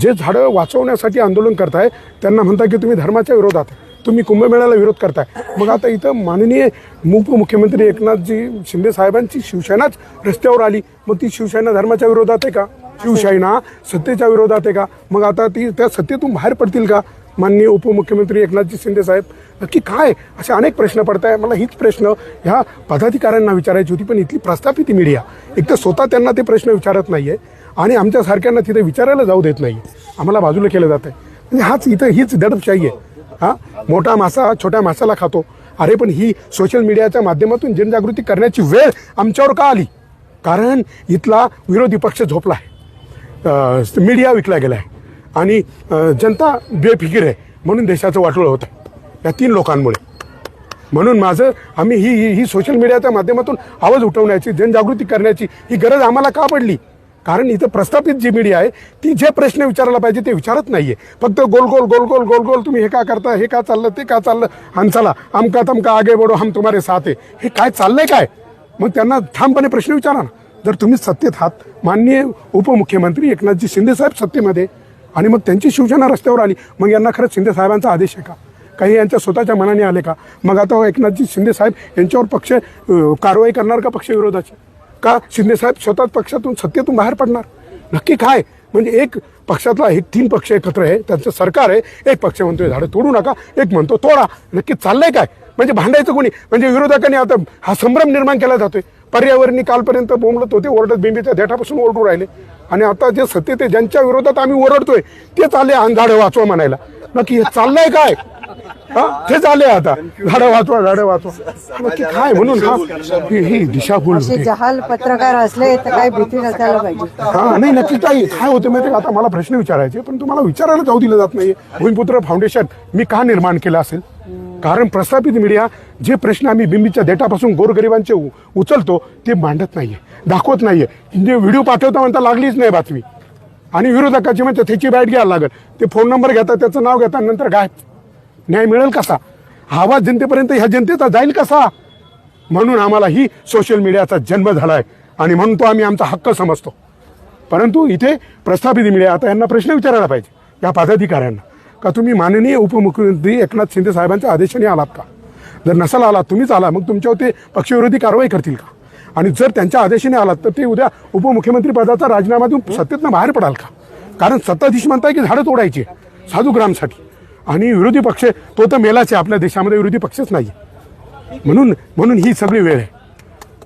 जे झाडं वाचवण्यासाठी आंदोलन करताय त्यांना म्हणता की तुम्ही धर्माच्या विरोधात तुम्ही कुंभमेळ्याला विरोध करताय. मग आता इथं माननीय उपमुख्यमंत्री एकनाथजी शिंदे साहेबांची शिवसेनाच रस्त्यावर आली. मग ती शिवसेना धर्माच्या विरोधात आहे का? शिवसेना सत्तेच्या विरोधात आहे का? मग आता ती त्या सत्तेतून बाहेर पडतील का? माननीय उपमुख्यमंत्री एकनाथजी शिंदे साहेब नक्की काय? असे अनेक प्रश्न पडत आहे मला हीच प्रश्न ह्या पदाधिकाऱ्यांना विचारायची होती पण इथली प्रस्थापित मीडिया. एक तर स्वतः त्यांना ते प्रश्न विचारत नाही आहे आणि आमच्यासारख्यांना तिथे विचारायला जाऊ देत नाही. आम्हाला बाजूला केलं जात आहे म्हणजे हाच इथं हीच दडपशाही आहे. हा? मोठा मासा छोट्या मासाला खातो. अरे पण ही सोशल मीडियाच्या माध्यमातून जनजागृती करण्याची वेळ आमच्यावर का आली? कारण इथला विरोधी पक्ष झोपला आहे मीडिया विकला गेला आहे आणि जनता बेफिकीर आहे. म्हणून देशाचं वाटोळं होतं या तीन लोकांमुळे. म्हणून माझं आम्ही ही ही ही सोशल मीडियाच्या माध्यमातून आवाज उठवण्याची जनजागृती करण्याची ही गरज आम्हाला का पडली? कारण इथं प्रस्थापित जी मीडिया आहे ती जे प्रश्न विचारायला पाहिजे ते विचारत नाहीये. फक्त गोल गोल गोल गोल गोल गोल तुम्ही हे का करता हे का चाललं ते का चाललं आणि चला अमका तमका आगे बडो हम तुम्हारे साथ आहे. हे काय चाललंय काय? मग त्यांना ठामपणे प्रश्न विचारा ना. जर तुम्ही सत्तेत आहात माननीय उपमुख्यमंत्री एकनाथजी शिंदे साहेब सत्तेमध्ये आणि मग त्यांची शिवसेना रस्त्यावर आली मग यांना खरंच शिंदे साहेबांचा आदेश आहे का? काही यांच्या स्वतःच्या मनाने आले का? मग आता एकनाथजी शिंदे साहेब यांच्यावर पक्ष कारवाई करणार का पक्षविरोधाची? का शिंदेसाहेब स्वतः स्वतःच पक्षातून सत्तेतून बाहेर पडणार? नक्की काय? म्हणजे एक पक्षातला एक तीन पक्ष एकत्र आहे त्यांचं सरकार आहे एक पक्ष म्हणतोय झाडं तोडू नका एक म्हणतो तोडा. नक्की चाललंय काय? म्हणजे भांडायचं कोणी? म्हणजे विरोधकांनी आता हा संभ्रम निर्माण केला जातोय. पर्यावरणी कालपर्यंत बोंबलत होते ओरडत बिंबीच्या देठापासून ओरडू राहिले. आणि आता जे सत्य ते ज्यांच्या विरोधात आम्ही ओरडतोय तेच आले आणि झाडं वाचवा म्हणायला. नक्की हे चाललंय काय? हा? तेच आले आता. झाडं वाचवा झाडं वाचवा. नक्की काय म्हणून हा? ही ही दिशाभूल असे होती. जहाल पत्रकार असले तर काही भीती नसायला पाहिजे. हा नाही नक्की काय काय होतं माहिती आता मला प्रश्न विचारायचे पण तुम्हाला विचारायला जाऊ दिलं जात नाहीये. भूमिपुत्र फाउंडेशन मी का निर्माण केलं असेल? कारण प्रस्थापित मीडिया जे प्रश्न आम्ही बिंबीच्या देठापासून गोरगरिबांचे उ- उचलतो ते मांडत नाहीये दाखवत नाहीये. जे व्हिडिओ पाठवता म्हणता लागलीच नाही बातमी. आणि विरोधकाची म्हणते त्याची बॅट घ्यायला लागत ते फोन नंबर घेतात त्याचं नाव घेतात नंतर काय न्याय मिळेल कसा? हा आवाज जनतेपर्यंत ह्या जनतेचा जाईल कसा? म्हणून आम्हाला ही सोशल मीडियाचा जन्म झालाय. आणि म्हणून तो आम्ही आमचा हक्क समजतो. परंतु इथे प्रस्थापित मीडिया आता यांना प्रश्न विचारायला पाहिजे या पदाधिकाऱ्यांना. का तुम्ही माननीय उपमुख्यमंत्री एकनाथ शिंदे साहेबांच्या आदेशाने आलात का? जर नसाल आलात तुम्हीच आला मग तुमच्यावर ते पक्षविरोधी कारवाई करतील का? आणि जर त्यांच्या आदेशाने आलात तर ते उद्या उपमुख्यमंत्री पदाचा राजीनामा देऊन सत्तेतनं बाहेर पडाल का? कारण सत्ताधीश म्हणताय की झाडं तोडायची साधू ग्रामसाठी. आणि विरोधी पक्ष तो तर मेलाच आहे आपल्या देशामध्ये विरोधी पक्षच नाही. म्हणून म्हणून ही सगळी वेळ आहे.